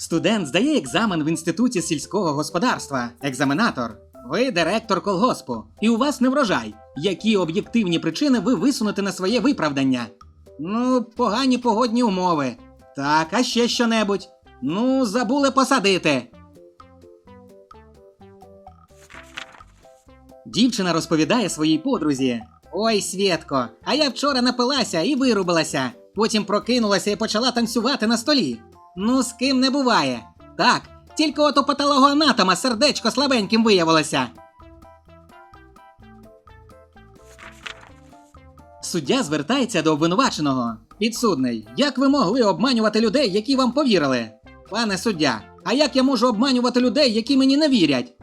Студент здає екзамен в інституті сільського господарства. Екзаменатор. Ви директор колгоспу, і у вас не врожай. Які об'єктивні причини ви висунете на своє виправдання? Ну, погані погодні умови. Так, а ще що-небудь. Ну, забули посадити. Дівчина розповідає своїй подрузі: Ой, Свєтко, а я вчора напилася і вирубилася. Потім прокинулася і почала танцювати на столі. Ну, з ким не буває. Так, тільки от у патологоанатома сердечко слабеньким виявилося. Суддя звертається до обвинуваченого. Підсудний, як ви могли обманювати людей, які вам повірили? Пане суддя, а як я можу обманювати людей, які мені не вірять?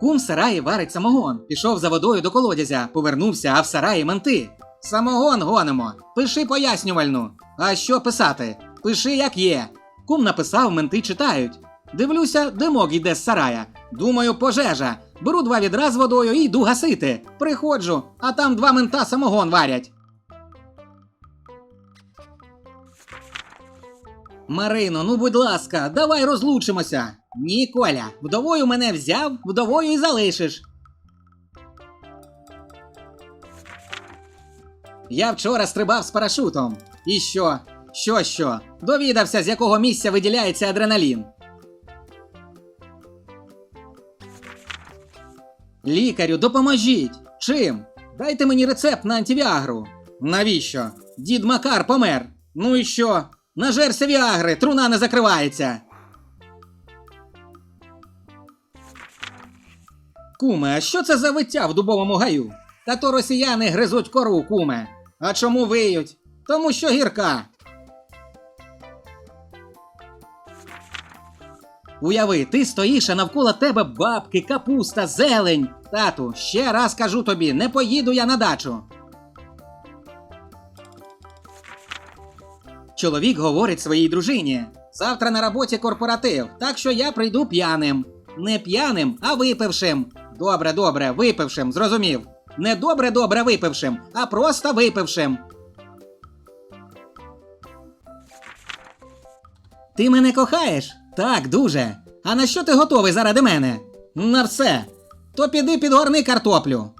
Кум в сараї варить самогон. Пішов за водою до колодязя, повернувся, а в сараї менти. Самогон гонимо. Пиши пояснювальну. А що писати? Пиши як є. Кум написав, менти читають. Дивлюся, димок йде з сарая. Думаю, пожежа. Беру два відра з водою і йду гасити. Приходжу, а там два мента самогон варять. Марино, ну будь ласка, давай розлучимося. Ні, Коля, вдовою мене взяв, вдовою і залишиш. Я вчора стрибав з парашутом. І що? Що, що? Довідався, з якого місця виділяється адреналін. Лікарю, допоможіть! Чим? Дайте мені рецепт на антивіагру. Навіщо? Дід Макар помер. Ну і що? Нажерся віагри, труна не закривається. Куме, а що це за виття в дубовому гаю? Та то росіяни гризуть кору, куме. А чому виють? Тому що гірка. Уяви, ти стоїш, а навколо тебе бабки, капуста, зелень. Тату, ще раз кажу тобі, не поїду я на дачу. Чоловік говорить своїй дружині: завтра на роботі корпоратив, так що я прийду п'яним. Не п'яним, а випившим. Добре, добре, випившим, зрозумів. Не добре, добре випившим, а просто випившим. Ти мене кохаєш? Так, дуже. А на що ти готовий заради мене? На все. То піди підгорни картоплю.